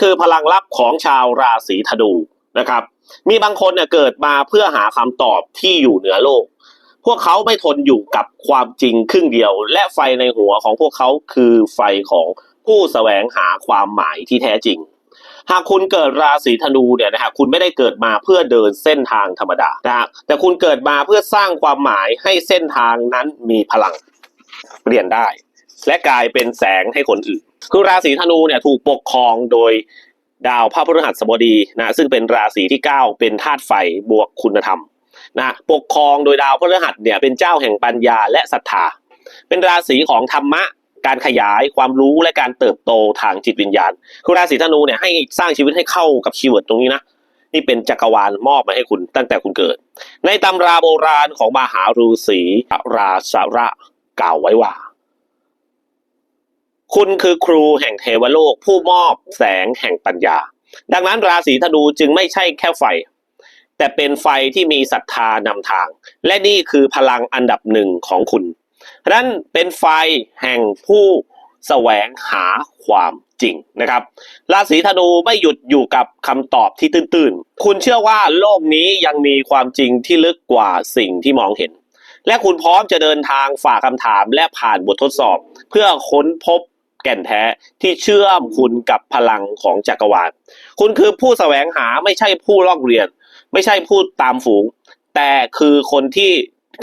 คือพลังลับของชาวราศีธนูนะครับ มีบางคนเนี่ยเกิดมาเพื่อหาคำตอบที่อยู่เหนือโลก พวกเขาไม่ทนอยู่กับความจริงครึ่งเดียว และไฟในหัวของพวกเขาคือไฟของผู้แสวงหาความหมายที่แท้จริง หากคุณเกิดราศีธนูเนี่ยนะฮะคุณไม่ได้เกิดมาเพื่อเดินเส้นทางธรรมดานะฮะแต่คุณเกิดมาเพื่อสร้างความหมายให้เส้นทางนั้นมีพลังเปลี่ยนได้ และกลายเป็นแสงให้คนอื่น คือราศีธนูเนี่ยถูกปกครองโดยดาวพระพฤหัสบดีนะซึ่งเป็นราศีที่ 9 เป็นธาตุไฟบวกคุณธรรมนะปกครองโดยดาวพฤหัสเนี่ยเป็นเจ้าแห่งปัญญาและศรัทธา เป็นราศีของธรรมะการขยายความรู้และการเติบโตทางจิตวิญญาณ คือราศีธนูเนี่ยให้สร้างชีวิตให้เข้ากับคีย์เวิร์ดตรงนี้นะนี่เป็นจักรวาลมอบมาให้คุณตั้งแต่คุณเกิด ในตำราโบราณของมหาฤาษีราชาระกล่าวไว้ว่า คุณคือครูแห่งเทวโลก ผู้มอบแสงแห่งปัญญา ดังนั้นราศีธนูจึงไม่ใช่แค่ไฟ แต่เป็นไฟที่มีศรัทธานำทาง และนี่คือพลังอันดับหนึ่งของคุณนั้นเป็นไฟแห่งผู้แสวงหาความจริงนะครับ ราศีธนูไม่หยุดอยู่กับคำตอบที่ตื้นๆ คุณเชื่อว่าโลกนี้ยังมีความจริงที่ลึกกว่าสิ่งที่มองเห็น และคุณพร้อมจะเดินทางฝ่าคำถามและผ่านบททดสอบ เพื่อค้นพบ แก่นแท้ที่เชื่อมคุณกับพลังของจักรวาล คุณคือผู้แสวงหาไม่ใช่ผู้ลอกเรียน ไม่ใช่ผู้ตามฝูง แต่คือคนที่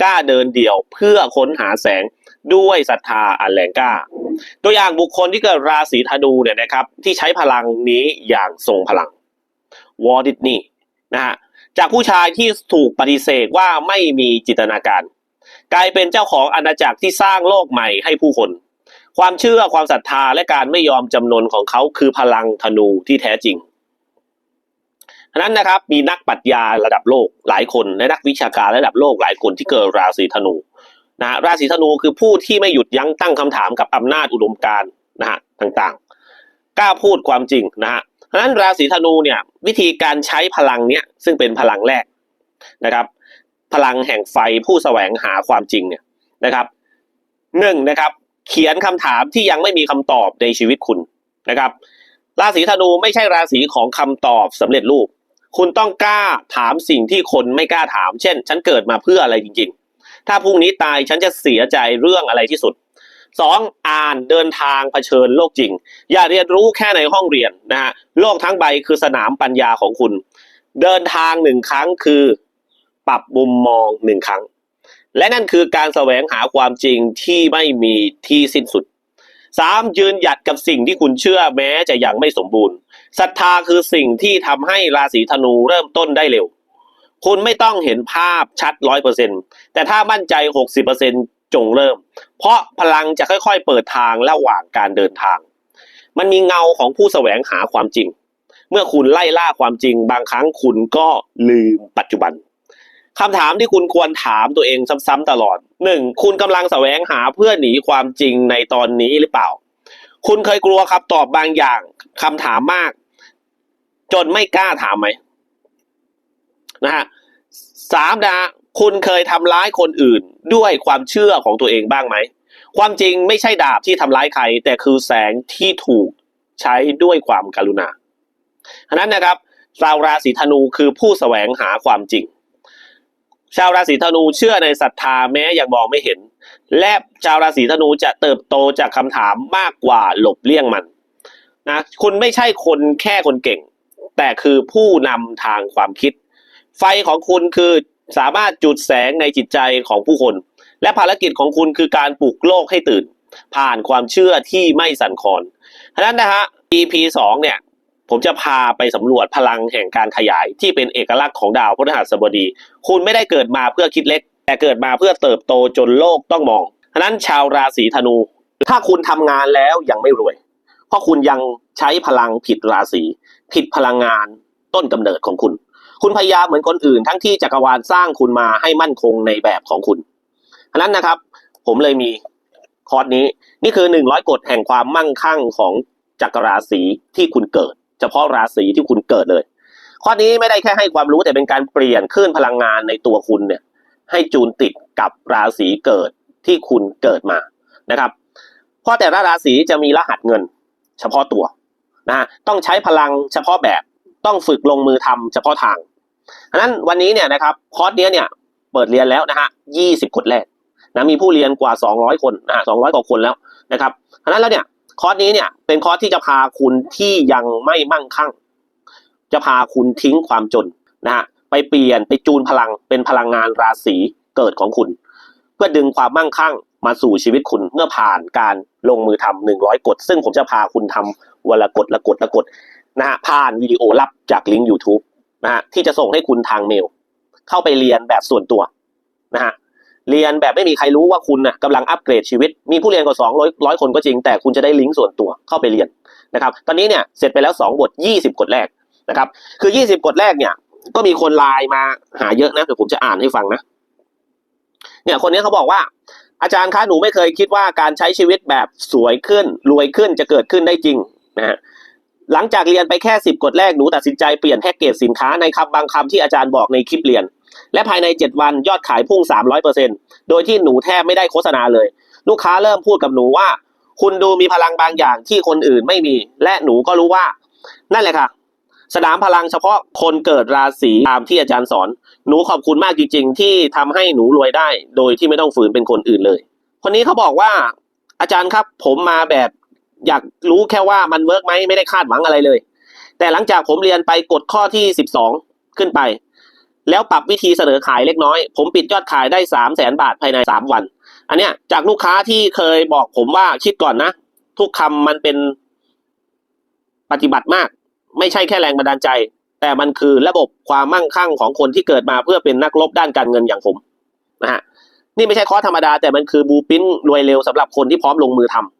กล้าเดินเดี่ยวเพื่อค้นหาแสงด้วยศรัทธาอันแรงกล้า ตัวอย่างบุคคลที่เกิดราศีธนูเนี่ยนะครับ ที่ใช้พลังนี้อย่างทรงพลังวอร์ดิสนีนะฮะจากผู้ชายที่ถูกปฏิเสธว่าไม่มีจินตนาการ กลายเป็นเจ้าของอาณาจักรที่สร้างโลกใหม่ให้ผู้คน ความเชื่อความศรัทธาและการไม่ยอมจำนนของเขาคือพลังธนูที่แท้จริงฉะนั้นนะครับมีนักปรัชญาระดับโลกหลายคนและนักวิชาการระดับโลกหลายคนที่เกิดราศีธนูนะราศีธนูคือผู้ที่ไม่หยุดยั้งตั้งคำถามกับอำนาจอุดมการณ์นะฮะต่างๆ กล้าพูดความจริงนะฮะฉะนั้นราศีธนูเนี่ยวิธีการใช้พลังเนี้ยซึ่งเป็นพลังแรกนะครับ พลังแห่งไฟผู้แสวงหาความจริงเนี่ยนะครับหนึ่งนะครับ เขียนคำถามที่ยังไม่มีคำตอบในชีวิตคุณนะครับ ราศีธนูไม่ใช่ราศีของคำตอบสำเร็จรูป คุณต้องกล้าถามสิ่งที่คนไม่กล้าถาม เช่น ฉันเกิดมาเพื่ออะไรจริง ๆ ถ้าพรุ่งนี้ตายฉันจะเสียใจเรื่องอะไรที่สุดสองอ่านเดินทางเผชิญโลกจริง อย่าเรียนรู้แค่ในห้องเรียนนะฮะโลกทั้งใบคือสนามปัญญาของคุณ เดินทางหนึ่งครั้งคือ ปรับมุมมองหนึ่งครั้ง และนั่นคือการแสวงหาความจริงที่ไม่มีที่สิ้นสุดสามยืนหยัดกับสิ่งที่คุณเชื่อแม้จะยังไม่สมบูรณ์ศรัทธาคือสิ่งที่ทำให้ราศีธนูเริ่มต้นได้เร็ว คุณไม่ต้องเห็นภาพชัดร้อยเปอร์เซ็นแต่ถ้ามั่นใจหกสิบเปอร์เซ็นจงเริ่ม เพราะพลังจะค่อยๆ เปิดทางระหว่างการเดินทาง มันมีเงาของผู้แสวงหาความจริง เมื่อคุณไล่ล่าความจริง บางครั้งคุณก็ลืมปัจจุบัน คำถามที่คุณควรถามตัวเองซ้ำๆตลอดหนึ่งคุณกำลังแสวงหาเพื่อหนีความจริงในตอนนี้หรือเปล่า คุณเคยกลัวคำตอบบางอย่างคำถามมาก จนไม่กล้าถามไหมนะฮะสามนะคุณเคยทำร้ายคนอื่นด้วยความเชื่อของตัวเองบ้างไหม ความจริงไม่ใช่ดาบที่ทำร้ายใคร แต่คือแสงที่ถูกใช้ด้วยความกรุณาฉะนั้นนะครับชาวราศีธนูคือผู้แสวงหาความจริง ชาวราศีธนูเชื่อในศรัทธาแม้ยังมองไม่เห็น และชาวราศีธนูจะเติบโตจากคำถามมากกว่าหลบเลี่ยงมันนะคุณไม่ใช่คนแค่คนเก่ง แต่คือผู้นำทางความคิด ไฟของคุณคือสามารถจุดแสงในจิตใจของผู้คน และภารกิจของคุณคือการปลุกโลกให้ตื่น ผ่านความเชื่อที่ไม่สั่นคลอนฉะนั้นนะฮะ EP สองเนี่ย ผมจะพาไปสำรวจพลังแห่งการขยายที่เป็นเอกลักษณ์ของดาวพฤหัสบดี คุณไม่ได้เกิดมาเพื่อคิดเล็ก แต่เกิดมาเพื่อเติบโตจนโลกต้องมองฉะนั้นชาวราศีธนู ถ้าคุณทำงานแล้วยังไม่รวย เพราะคุณยังใช้พลังผิดราศีผิดพลังงานต้นกำเนิดของคุณ คุณพยายามเหมือนคนอื่น ทั้งที่จักรวาลสร้างคุณมาให้มั่นคงในแบบของคุณฉะนั้นนะครับ ผมเลยมีคอร์สนี้นี่คือหนึ่งร้อยกฎแห่งความมั่งคั่งของจักรราศีที่คุณเกิด เฉพาะราศีที่คุณเกิดเลย ข้อนี้ไม่ได้แค่ให้ความรู้แต่เป็นการเปลี่ยนคลื่นพลังงานในตัวคุณเนี่ย ให้จูนติดกับราศีเกิดที่คุณเกิดมานะครับเพราะแต่ละราศีจะมีรหัสเงิน เฉพาะตัวนะฮะต้องใช้พลังเฉพาะแบบต้องฝึกลงมือทำเฉพาะทางฉะนั้นวันนี้เนี่ยนะครับคอร์สเนี้ยเนี่ยเปิดเรียนแล้วนะฮะ20กฎแรกนะมีผู้เรียนกว่า 200 คนนะฮะ200กว่าคนแล้วนะครับฉะนั้นแล้วเนี่ย คอร์สนี้เนี่ยเป็นคอร์สที่จะพาคุณที่ยังไม่มั่งคั่ง จะพาคุณทิ้งความจนนะฮะไปเปลี่ยนไปจูนพลังเป็นพลังงานราศีเกิดของคุณ เพื่อดึงความมั่งคั่งมาสู่ชีวิตคุณเมื่อผ่านการลงมือทำหนึ่งร้อยกฎซึ่งผมจะพาคุณทำวันละกฎละกฎละกฎนะฮะผ่านวิดีโอลับจากลิงก์ YouTube นะฮะที่จะส่งให้คุณทางเมล เข้าไปเรียนแบบส่วนตัวนะฮะ เรียนแบบไม่มีใครรู้ว่าคุณนะกำลังอัปเกรดชีวิต มีผู้เรียนกว่าสองร้อยร้อยคนก็จริง แต่คุณจะได้ลิงก์ส่วนตัวเข้าไปเรียนนะครับ ตอนนี้เนี่ยเสร็จไปแล้วสองบทยี่สิบกฎแรกนะครับ คือยี่สิบกฎแรกเนี่ย ก็มีคนไลน์มาหาเยอะนะ เดี๋ยวผมจะอ่านให้ฟังนะ เนี่ยคนนี้เขาบอกว่า อาจารย์คะหนูไม่เคยคิดว่าการใช้ชีวิตแบบสวยขึ้น รวยขึ้นจะเกิดขึ้นได้จริงนะฮะหลังจากเรียนไปแค่สิบกฎแรกหนูตัดสินใจเปลี่ยนแพ็กเกจสินค้าในคำบางคำที่อาจารย์บอกในคลิปเรียน และภายใน 7 วันยอดขายพุ่ง 300%โดยที่หนูแทบไม่ได้โฆษณาเลย ลูกค้าเริ่มพูดกับหนูว่า คุณดูมีพลังบางอย่างที่คนอื่นไม่มี และหนูก็รู้ว่า นั่นแหละค่ะ สนามพลังเฉพาะคนเกิดราศีตามที่อาจารย์สอน หนูขอบคุณมากจริง ๆ ที่ทำให้หนูรวยได้ โดยที่ไม่ต้องฝืนเป็นคนอื่นเลย คนนี้เขาบอกว่า อาจารย์ครับผมมาแบบอยากรู้แค่ว่ามันเวิร์กไหมไม่ได้คาดหวังอะไรเลย แต่หลังจากผมเรียนไปกดข้อที่สิบสองขึ้นไป แล้วปรับวิธีเสนอขายเล็กน้อย ผมปิดยอดขายได้สามแสนบาทภายในสามวัน อันเนี้ยจากลูกค้าที่เคยบอกผมว่าคิดก่อนนะ ทุกคำมันเป็นปฏิบัติมาก ไม่ใช่แค่แรงบันดาลใจ แต่มันคือระบบความมั่งคั่งของคนที่เกิดมาเพื่อเป็นนักรบด้านการเงินอย่างผมนะฮะนี่ไม่ใช่คอร์สธรรมดาแต่มันคือบูปิ้นรวยเร็วสำหรับคนที่พร้อมลงมือทำ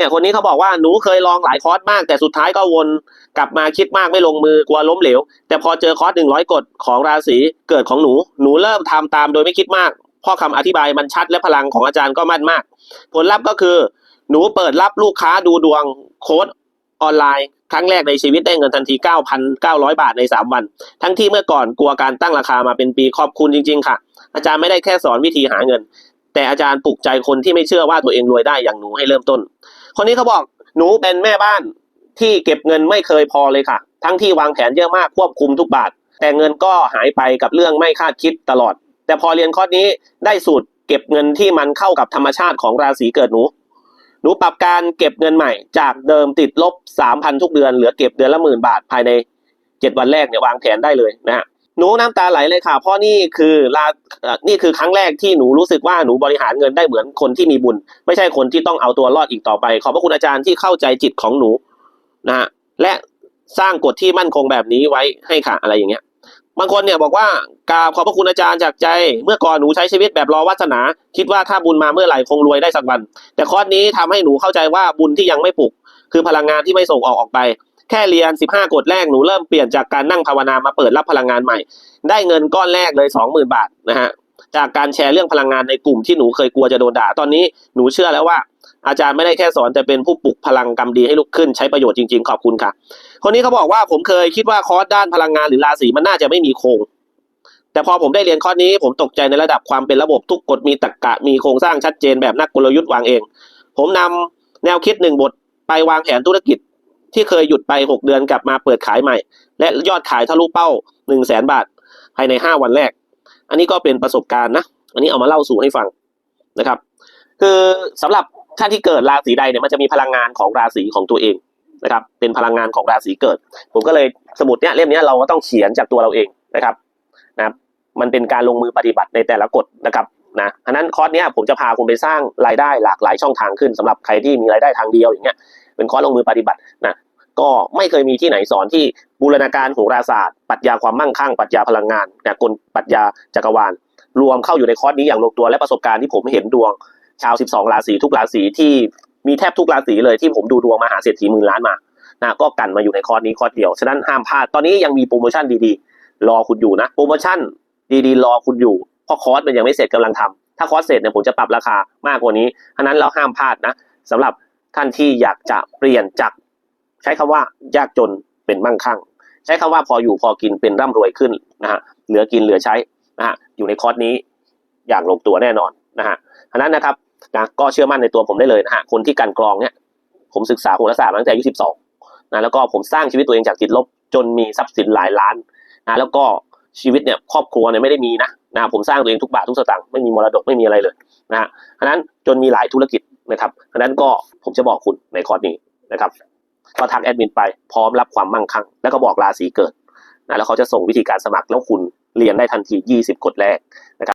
เนี่ยคนนี้เขาบอกว่าหนูเคยลองหลายคอร์สมาก แต่สุดท้ายก็วนกลับมาคิดมากไม่ลงมือกลัวล้มเหลว แต่พอเจอคอร์สหนึ่งร้อยกฎของราศีเกิดของหนู หนูเริ่มทำตามโดยไม่คิดมากเพ่อคำอธิบายมันชัดและพลังของอาจารย์ก็มั่นมาก ผลลัพธ์ก็คือ หนูเปิดรับลูกค้าดูดวงโค้ดออนไลน์ครั้งแรกในชีวิตได้เงินทันที 9,900 บาทใน 3 วัน ทั้งที่เมื่อก่อนกลัวการตั้งราคามาเป็นปีขอบคุณจริง ๆ ค่ะ อาจารย์ไม่ได้แค่สอนวิธีหาเงิน แต่อาจารย์ปลุกใจคนที่ไม่เชื่อว่าตัวเองรวยได้อย่างหนูให้เริ่มต้น คนนี้เขาบอกหนูเป็นแม่บ้านที่เก็บเงินไม่เคยพอเลยค่ะ ทั้งที่วางแผนเยอะมากควบคุมทุกบาท แต่เงินก็หายไปกับเรื่องไม่คาดคิดตลอด แต่พอเรียนคอร์สนี้ได้สูตรเก็บเงินที่มันเข้ากับธรรมชาติของราศีเกิดหนู หนูปรับการเก็บเงินใหม่ จากเดิมติดลบสามพันทุกเดือนเหลือเก็บเดือนละหมื่นบาทภายในเจ็ดวันแรกเนี่ยวางแผนได้เลยนะฮะ หนูน้ำตาไหลเลยค่ะ เพราะนี่คือลาเอ่อนี่คือครั้งแรกที่หนูรู้สึกว่าหนูบริหารเงินได้เหมือนคนที่มีบุญ ไม่ใช่คนที่ต้องเอาตัวรอดอีกต่อไป ขอบพระคุณอาจารย์ที่เข้าใจจิตของหนูนะฮะและสร้างกฎที่มั่นคงแบบนี้ไว้ให้ค่ะอะไรอย่างเงี้ย บางคนเนี่ยบอกว่ากราบขอบพระคุณอาจารย์จากใจ เมื่อก่อนหนูใช้ชีวิตแบบรอวาสนา คิดว่าถ้าบุญมาเมื่อไหร่คงรวยได้สักวัน แต่คอนี้ทำให้หนูเข้าใจว่าบุญที่ยังไม่ปลุก คือพลังงานที่ไม่ส่งออกออกไป แค่เรียน 15 กฎแรกหนูเริ่มเปลี่ยนจากการนั่งภาวนามาเปิดรับพลังงานใหม่ ได้เงินก้อนแรกเลย 20,000 บาทนะฮะจากการแชร์เรื่องพลังงานในกลุ่มที่หนูเคยกลัวจะโดนด่าตอนนี้หนูเชื่อแล้วว่า อาจารย์ไม่ได้แค่สอนแต่เป็นผู้ปลุกพลังกรรมดีให้ลุกขึ้นใช้ประโยชน์จริงๆ ขอบคุณค่ะ คนนี้เขาบอกว่าผมเคยคิดว่าคอร์สด้านพลังงานหรือราศีมันน่าจะไม่มีโครงแต่พอผมได้เรียนคอร์สนี้ผมตกใจในระดับความเป็นระบบทุกกฎมีตรรกะมีโครงสร้างชัดเจนแบบนักกลยุทธ์วางเอง ผมนำแนวคิดหนึ่งบทไปวางแผนธุรกิจ ที่เคยหยุดไป 6 เดือนกลับมาเปิดขายใหม่ และยอดขายทะลุเป้า 1 0 0 0 0แสนบาท ภายใน 5 วันแรก อันนี้ก็เป็นประสบการณ์นะ อันนี้เอามาเล่าสู่ให้ฟังนะครับ คือสำหรับท่านที่เกิดราศีใดเนี่ยมันจะมีพลังงานของราศีของตัวเองนะครับ เป็นพลังงานของราศีเกิด ผมก็เลยสมุดเนี้ยเล่มเนี้ยเราก็ต้องเขียนจากตัวเราเองนะครับนะครับ มันเป็นการลงมือปฏิบัติในแต่ละกฎนะครับนะอันนั้นคอร์สเนี้ยผมจะพาคุณไปสร้างรายได้หลากหลายช่องทางขึ้นสำหรับใครที่มีรายได้ทางเดียวอย่างเงี้ยเป็นคอร์สลงมือปฏิบัตินะ ก็ไม่เคยมีที่ไหนสอนที่บูรณาการโหราศาสตร์ปรัชญาความมั่งคั่งปรัชญาพลังงานนะกลปรัชญาจักรวาล รวมเข้าอยู่ในคอร์สนี้อย่างลงตัวและประสบการณ์ที่ผมเห็นดวง ชาว 12 ราศีทุกราศีที่มีแทบทุกราศีเลยที่ผมดูดวงมหาเศรษฐีหมื่นล้านมานะก็กันมาอยู่ในคอร์สนี้คอร์สเดียวฉะนั้นห้ามพลาดตอนนี้ยังมีโปรโมชั่นดีๆ รอคุณอยู่นะโปรโมชั่นดีๆ รอคุณอยู่เพราะคอร์สมันยังไม่เสร็จกำลังทำถ้าคอร์สเสร็จเนี่ยผมจะปรับราคามากกว่านี้ฉะนั้นเราห้ามพลาดนะสำหรับท่านที่อยากจะเปลี่ยนจาก ใช้คำว่ายากจนเป็นมั่งคั่ง ใช้คำว่าพออยู่พอกินเป็นร่ำรวยขึ้นนะฮะเหลือกินเหลือใช้นะฮะอยู่ในคอร์สนี้อย่างลงตัวแน่นอนนะฮะฉะนั้นนะครับนะก็เชื่อมั่นในตัวผมได้เลยนะฮะคนที่กันกรองเนี่ยผมศึกษาโหราศาสตร์มตั้งแต่อายุ12นะแล้วก็ผมสร้างชีวิตตัวเองจากติดลบจนมีทรัพย์สินหลายล้านนะแล้วก็ชีวิตเนี่ยครอบครัวเนี่ยไม่ได้มีนะนะผมสร้างตัวเองทุกบาททุกสตางค์ไม่มีมรดกไม่มีอะไรเลยนะฮะฉะนั้นจนมีหลายธุรกิจนะครับฉะนั้นก็ผมจะบอกคุณในคอร์สนี้นะครับ ก็ทักแอดมินไปพร้อมรับความมั่งคั่ง แล้วก็บอกราศีเกิดนะแล้วเขาจะส่งวิธีการสมัครแล้วคุณเรียนได้ทันที 20 กฎแรกนะครับ